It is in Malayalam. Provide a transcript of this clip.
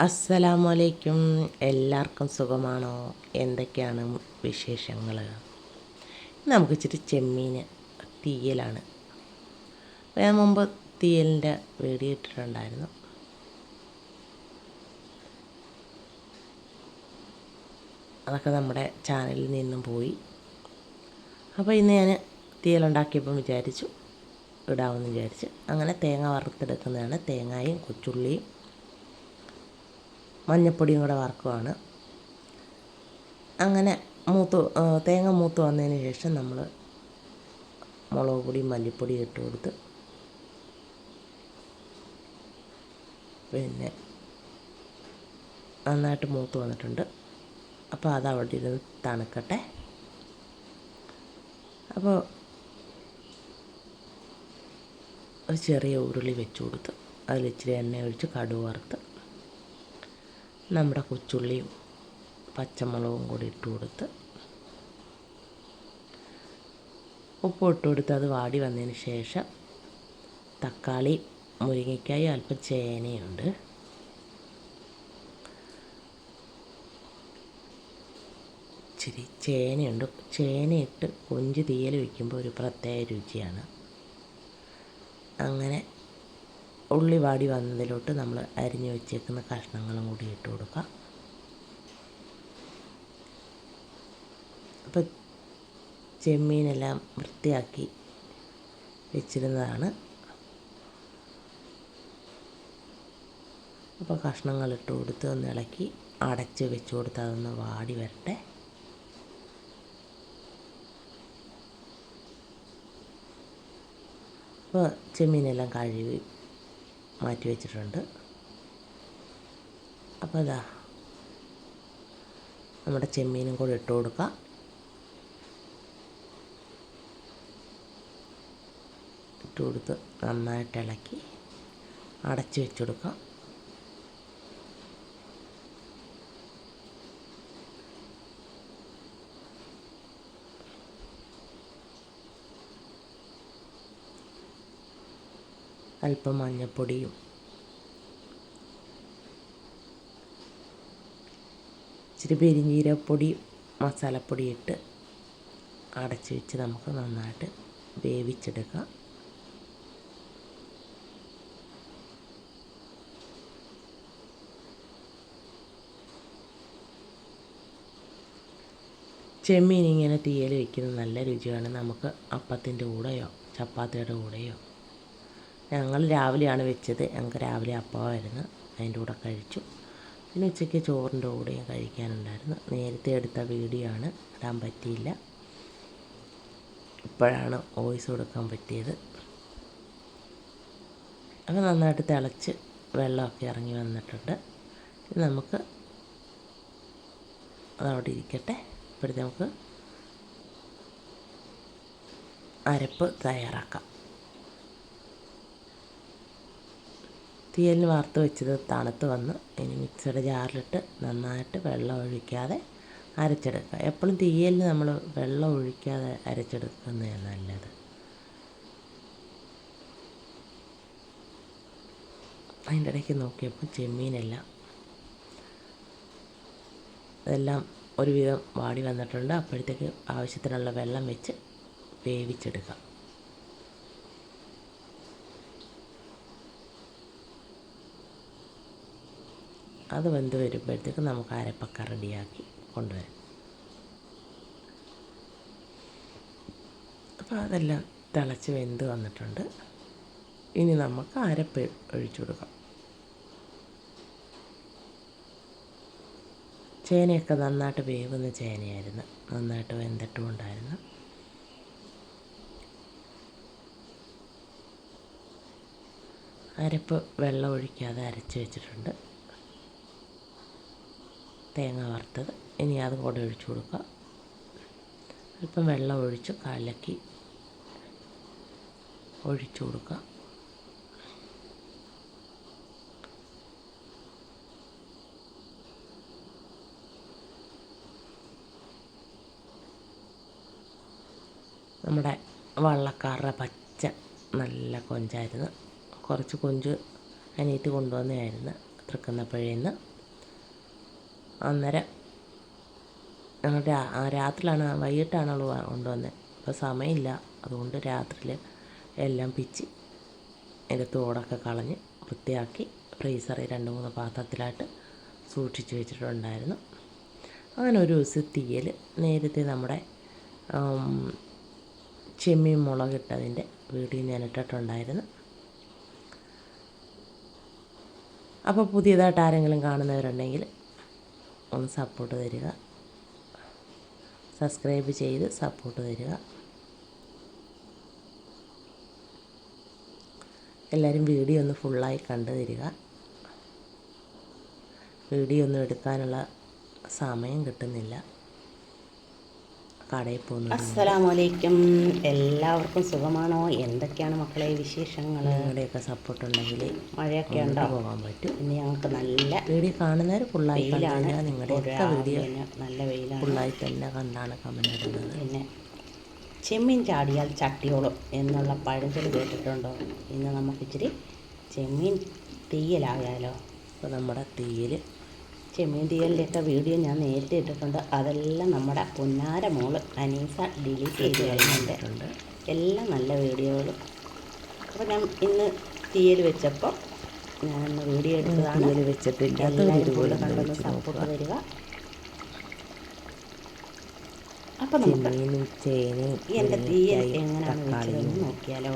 അസ്സലാമലൈക്കും. എല്ലാവർക്കും സുഖമാണോ? എന്തൊക്കെയാണ് വിശേഷങ്ങൾ നമുക്ക് ഇച്ചിരി ചെമ്മീൻ തീയലാണ്. ഞാൻ മുമ്പ് തീയലിന്റെ വീഡിയോ ഇട്ടിട്ടുണ്ടായിരുന്നു. അതൊക്കെ നമ്മുടെ ചാനലിൽ നിന്നും പോയി. അപ്പോൾ ഇന്ന് ഞാൻ തീയലുണ്ടാക്കിയപ്പം വിചാരിച്ചു ഇടാമെന്ന് വിചാരിച്ച്. അങ്ങനെ തേങ്ങ വറുത്തെടുക്കുന്നതാണ്. തേങ്ങയും കൊച്ചുള്ളിയും മഞ്ഞപ്പൊടിയും കൂടെ വറക്കുവാണ്. അങ്ങനെ മൂത്ത് തേങ്ങ മൂത്ത് വന്നതിന് ശേഷം നമ്മൾ മുളക് പൊടി മല്ലിപ്പൊടി ഇട്ട് കൊടുത്ത് പിന്നെ നന്നായിട്ട് മൂത്ത് വന്നിട്ടുണ്ട്. അപ്പോൾ അത് അവിടെ ഇരുന്ന് തണുക്കട്ടെ. അപ്പോൾ ഒരു ചെറിയ ഉരുളി വെച്ച് കൊടുത്ത് അതിൽ ഇച്ചിരി എണ്ണ ഒഴിച്ച് കടുക് വറുത്ത് നമ്മുടെ കൊച്ചുള്ളിയും പച്ചമുളകും കൂടി ഇട്ട് കൊടുത്ത് ഉപ്പ് ഇട്ട് കൊടുത്ത് അത് വാടി വന്നതിന് ശേഷം തക്കാളി മുരിങ്ങയ്ക്കായി അല്പം ചേനയുണ്ട്. ഇച്ചിരി ചേനയുണ്ട്. ചേനയിട്ട് കൊഞ്ച് തീയൽ വയ്ക്കുമ്പോൾ ഒരു പ്രത്യേക രുചിയാണ്. അങ്ങനെ ഉള്ളി വാടി വന്നതിലോട്ട് നമ്മൾ അരിഞ്ഞു വെച്ചേക്കുന്ന കഷ്ണങ്ങളും കൂടി ഇട്ട് കൊടുക്കുക അപ്പോൾ ചെമ്മീനെല്ലാം വൃത്തിയാക്കി വെച്ചിരുന്നതാണ്. അപ്പോൾ കഷ്ണങ്ങൾ ഇട്ട് കൊടുത്ത് ഒന്ന് ഇളക്കി അടച്ച് വെച്ച് കൊടുത്ത് അതൊന്ന് വാടി വരട്ടെ. അപ്പോൾ ചെമ്മീനെല്ലാം കഴുകി മാറ്റി വെച്ചിട്ടുണ്ട്. അപ്പോൾ അതാ നമ്മുടെ ചെമ്മീനും കൂടെ ഇട്ട് കൊടുക്കാം. ഇട്ട് കൊടുത്ത് നന്നായിട്ട് ഇളക്കി അടച്ച് വെച്ചെടുക്കാം അല്പം മഞ്ഞപ്പൊടിയും ഇച്ചിരി പെരിഞ്ജീരപ്പൊടി മസാലപ്പൊടി ഇട്ട് അടച്ചു വെച്ച് നമുക്ക് നന്നായിട്ട് വേവിച്ചെടുക്കാം. ചെമ്മീൻ ഇങ്ങനെ തീയൽ വയ്ക്കുന്നത് നല്ല രുചിയാണ്. നമുക്ക് അപ്പത്തിന്റെ കൂടെയോ ചപ്പാത്തിയുടെ കൂടെയോ ഞങ്ങൾ രാവിലെയാണ് വെച്ചത്. ഞങ്ങൾക്ക് രാവിലെ അപ്പമായിരുന്നു അതിന്റെ കൂടെ കഴിച്ചു. പിന്നെ ഉച്ചയ്ക്ക് ചോറിന്റെ കൂടെയും കഴിക്കാനുണ്ടായിരുന്നു. നേരത്തെ എടുത്ത വീഡിയോ ആണ് ഇടാൻ പറ്റിയില്ല. ഇപ്പോഴാണ് വോയിസ് കൊടുക്കാൻ പറ്റിയത്. അപ്പോൾ നന്നായിട്ട് തിളച്ച് വെള്ളമൊക്കെ ഇറങ്ങി വന്നിട്ടുണ്ട്. നമുക്ക് അതവിടെ ഇരിക്കട്ടെ. ഇപ്പോഴത്തെ നമുക്ക് അരപ്പ് തയ്യാറാക്കാം. തീയലിന് വാർത്ത് വെച്ചത് തണുത്ത് വന്ന് ഇനി മിക്സിയുടെ ജാറിലിട്ട് നന്നായിട്ട് വെള്ളം ഒഴിക്കാതെ അരച്ചെടുക്കുക. എപ്പോഴും തീയലിന് നമ്മൾ വെള്ളം ഒഴിക്കാതെ അരച്ചെടുക്കുന്നതാണ് നല്ലത്. അതിന്റെ ഇടയ്ക്ക് നോക്കിയപ്പോൾ ചെമ്മീനെല്ലാം അതെല്ലാം ഒരുവിധം വാടി വന്നിട്ടുണ്ട്. അപ്പോഴത്തേക്ക് ആവശ്യത്തിനുള്ള വെള്ളം വെച്ച് വേവിച്ചെടുക്കാം. അത് വെന്ത് വരുമ്പോഴത്തേക്ക് നമുക്ക് അരപ്പൊക്കെ റെഡിയാക്കി കൊണ്ടുവരാം. അപ്പോൾ അതെല്ലാം തിളച്ച് വെന്ത് വന്നിട്ടുണ്ട്. ഇനി നമുക്ക് അരപ്പ് ഒഴിച്ചു കൊടുക്കാം. ചേനയൊക്കെ നന്നായിട്ട് വേവുന്ന ചേനയായിരുന്നു. നന്നായിട്ട് വെന്തിട്ടും ഉണ്ടായിരുന്നു. അരപ്പ് വെള്ളം ഒഴിക്കാതെ അരച്ച് വെച്ചിട്ടുണ്ട്. തേങ്ങ വറുത്തത്. ഇനി അത് കൂടെ ഒഴിച്ചു കൊടുക്കുക. അല്പം വെള്ളം ഒഴിച്ച് കലക്കി ഒഴിച്ചു കൊടുക്കുക. നമ്മുടെ വള്ളക്കാരുടെ പച്ച നല്ല കൊഞ്ചായിരുന്നു. കുറച്ച് കൊഞ്ച് അനിയത്തി കൊണ്ടുവന്നതായിരുന്നു തൃക്കുന്നപ്പുഴയിൽ നിന്ന് അന്നേരം ഞങ്ങൾ രാത്രിയിലാണ് വൈകിട്ടാണ് അവൾ കൊണ്ടുവന്നത് അപ്പോൾ സമയമില്ല. അതുകൊണ്ട് രാത്രിയിൽ എല്ലാം പിച്ച് അതിന്റെ തോടൊക്കെ കളഞ്ഞ് വൃത്തിയാക്കി ഫ്രീസറിൽ രണ്ട് മൂന്ന് പാത്രത്തിലായിട്ട് സൂക്ഷിച്ച് വെച്ചിട്ടുണ്ടായിരുന്നു. അങ്ങനെ ഒരു ദിവസം തീയൽ നേരത്തെ നമ്മുടെ ചെമ്മീൻ മുളകിട്ടതിന്റെ വീഡിയോ ഞാൻ ഇട്ടിട്ടുണ്ടായിരുന്നു. അപ്പോൾ പുതിയതായിട്ട് ആരെങ്കിലും കാണുന്നവരുണ്ടെങ്കിൽ ഒന്ന് സപ്പോർട്ട് തരിക. സബ്സ്ക്രൈബ് ചെയ്ത് സപ്പോർട്ട് തരിക. എല്ലാവരും വീഡിയോ ഒന്ന് ഫുള്ളായി കണ്ടു തരിക. വീഡിയോ ഒന്നും എടുക്കാനുള്ള സമയം കിട്ടുന്നില്ല. കടയിൽ പോകുന്നത്? അസ്സലാമലൈക്കും. എല്ലാവർക്കും സുഖമാണോ? എന്തൊക്കെയാണ് മക്കളെ വിശേഷങ്ങൾ നിങ്ങളുടെയൊക്കെ സപ്പോർട്ട് ഉണ്ടെങ്കിൽ മഴയൊക്കെ ഉണ്ടോ? പോകാൻ പറ്റും. പിന്നെ ഞങ്ങൾക്ക് നല്ല വീഡിയോ കാണുന്നവർ ഫുള്ളായി നിങ്ങളുടെ നിങ്ങളുടെയൊക്കെ വീഡിയോ നല്ല വെയിലാണ്. ഫുള്ളായി തന്നെ കണ്ടാണ് കമന്റ് ഇടുന്നത്. പിന്നെ ചെമ്മീൻ ചാടിയാൽ ചട്ടിയോളും എന്നുള്ള പഴഞ്ചൊൽ കേട്ടിട്ടുണ്ടോ? ഇന്ന് നമുക്ക് ഇച്ചിരി ചെമ്മീൻ തീയലായാലോ? അപ്പോൾ നമ്മുടെ തീയിൽ ചെമ്മീൻ തീയലിന്റെയൊക്കെ വീഡിയോ ഞാൻ നേരത്തെ ഇട്ടിട്ടുണ്ട്. അതെല്ലാം നമ്മുടെ പുന്നാര മോൾ അനീസ ഡിലീറ്റ് ചെയ്ത് കഴിഞ്ഞിട്ടുണ്ട്. എല്ലാം നല്ല വീഡിയോകളും. അപ്പോൾ ഞാൻ ഇന്ന് തീയൽ വെച്ചപ്പോൾ ഞാനൊന്ന് വീഡിയോ എടുത്തതാണ്. തീയൽ വെച്ചിട്ടില്ല. എല്ലാവരും കൂടെ കണ്ടൊന്ന് സപ്പോർട്ട് തരിക അപ്പം നമുക്ക് ഈ എന്റെ തീയൽ എങ്ങനെയാണ് നോക്കിയാലോ.